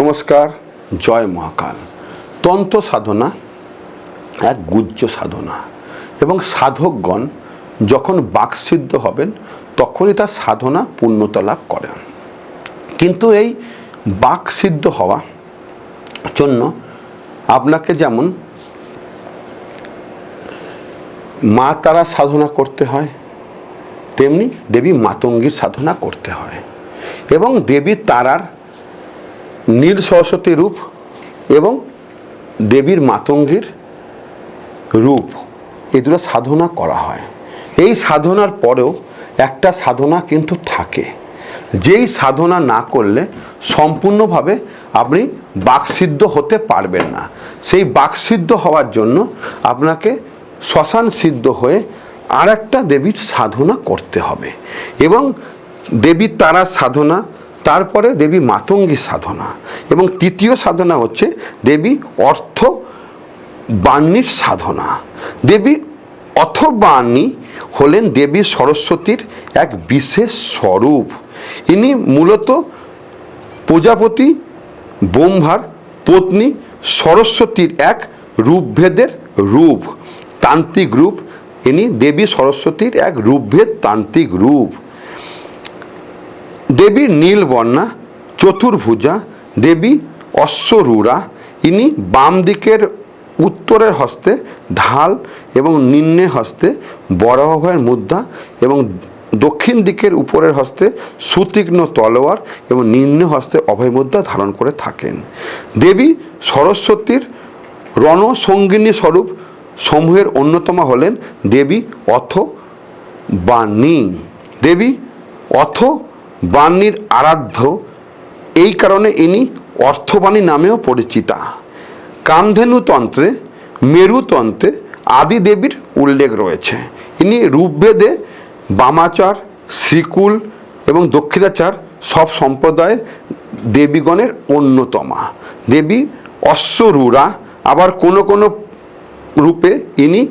নমস্কার, জয় মহাকাল। তন্ত্র সাধনা এক গুজ্জ সাধনা। এবং সাধকগণ যখন বাকসিদ্ধ হবেন, তখনই তার সাধনা পূর্ণতা লাভ করেন। কিন্তু এই বাকসিদ্ধ হওয়া জন্য আপনাকে যেমন মা তারা সাধনা করতে হয়, তেমনি দেবী মাতঙ্গীর সাধনা করতে হয়। এবং দেবী তারার নীল সরস্বতী রূপ এবং দেবীর মাতঙ্গীর রূপ। এই দুটো সাধনা করা হয়। এই সাধনার পরেও একটা সাধনা কিন্তু থাকে। যেই সাধনা না করলে সম্পূর্ণভাবে আপনি বাকসিদ্ধ হতে পারবেন না। সেই বাকসিদ্ধ হওয়ার জন্য আপনাকে শ্মশান সিদ্ধ হয়ে আর একটা দেবীর সাধনা করতে হবে। এবং দেবী তারা সাধনা তারপরে দেবী মাতঙ্গীর সাধনা। এবং তৃতীয় সাধনা হচ্ছে দেবী অর্থ বাণীর সাধনা। দেবী অথবাণী হলেন দেবী সরস্বতীর এক বিশেষ স্বরূপ। ইনি মূলত প্রজাপতি, ব্রহ্মার পত্নী, সরস্বতীর এক রূপভেদের রূপ, তান্ত্রিক রূপ। ইনি দেবী সরস্বতীর এক রূপভেদ তান্ত্রিক রূপ। দেবী নীলবর্ণা, চতুর্ভুজা, দেবী অশ্বরূড়া ইনি বাম দিকের উত্তরের হস্তে ঢাল এবং নিম্নে হস্তে বরাহভয়ের মুদ্রা এবং দক্ষিণ দিকের উপরের হস্তে সুতীক্ষ্ণ তলোয়ার এবং নিম্ন হস্তে অভয় মুদ্রা ধারণ করে থাকেন। দেবী সরস্বতীর রণসঙ্গিনী স্বরূপ সমূহের অন্যতম হলেন দেবী অথ বা বাণী দেবী অথ বাণীর আরাধ্য, এই কারণে ইনি অর্থবাণী নামেও পরিচিতা। কামধেনুতন্ত্রে, মেরুতন্ত্রে আদি দেবীর উল্লেখ রয়েছে। ইনি রূপভেদে বামাচার, শ্রীকুল এবং দক্ষিণাচার সব সম্প্রদায়ে দেবীগণের অন্যতমা। দেবী অশ্বরূরা আবার কোনো কোনো রূপে ইনি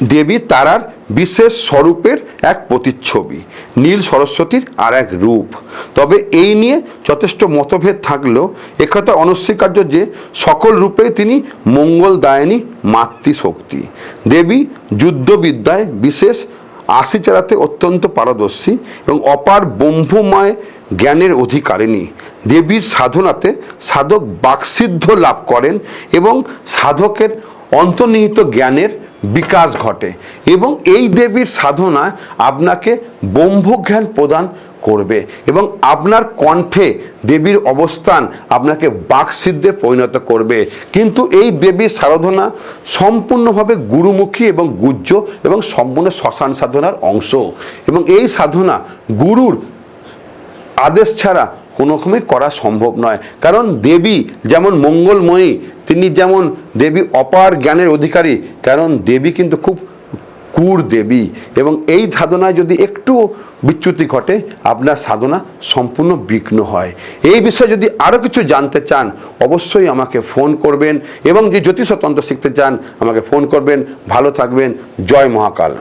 দেবী তারার বিশেষ স্বরূপের এক প্রতিচ্ছবি, নীল সরস্বতীর আর এক রূপ। তবে এই নিয়ে যথেষ্ট মতভেদ থাকলেও একথা অনস্বীকার্য যে সকল রূপে তিনি মঙ্গলদায়নী মাতৃশক্তি। দেবী যুদ্ধবিদ্যায় বিশেষ আশি চালাতে অত্যন্ত পারদর্শী এবং অপার ব্রহ্মময় জ্ঞানের অধিকারিণী। দেবীর সাধনাতে সাধক বাকসিদ্ধ লাভ করেন এবং সাধকের অন্তর্নিহিত জ্ঞানের বিকাশ ঘটে এবং এই দেবীর সাধনা আপনাকে ব্রহ্মজ্ঞান প্রদান করবে এবং আপনার কণ্ঠে দেবীর অবস্থান আপনাকে বাকসিদ্ধে পরিণত করবে। কিন্তু এই দেবীর সাধনা সম্পূর্ণভাবে গুরুমুখী এবং গুজ্জ এবং সম্পূর্ণ শ্মশান সাধনার অংশ এবং এই সাধনা গুরুর আদেশ ছাড়া কোনো রকমই করা সম্ভব নয়। কারণ দেবী যেমন মঙ্গলময়ী, তিনি যেমন দেবী অপার জ্ঞানের অধিকারী, কারণ দেবী কিন্তু খুব কুর দেবী। এবং এই সাধনায় যদি একটু বিচ্যুতি ঘটে, আপনার সাধনা সম্পূর্ণ বিঘ্ন হয়। এই বিষয়ে যদি আরও কিছু জানতে চান, অবশ্যই আমাকে ফোন করবেন এবং যে জ্যোতিষতন্ত্র শিখতে চান, আমাকে ফোন করবেন। ভালো থাকবেন। জয় মহাকাল।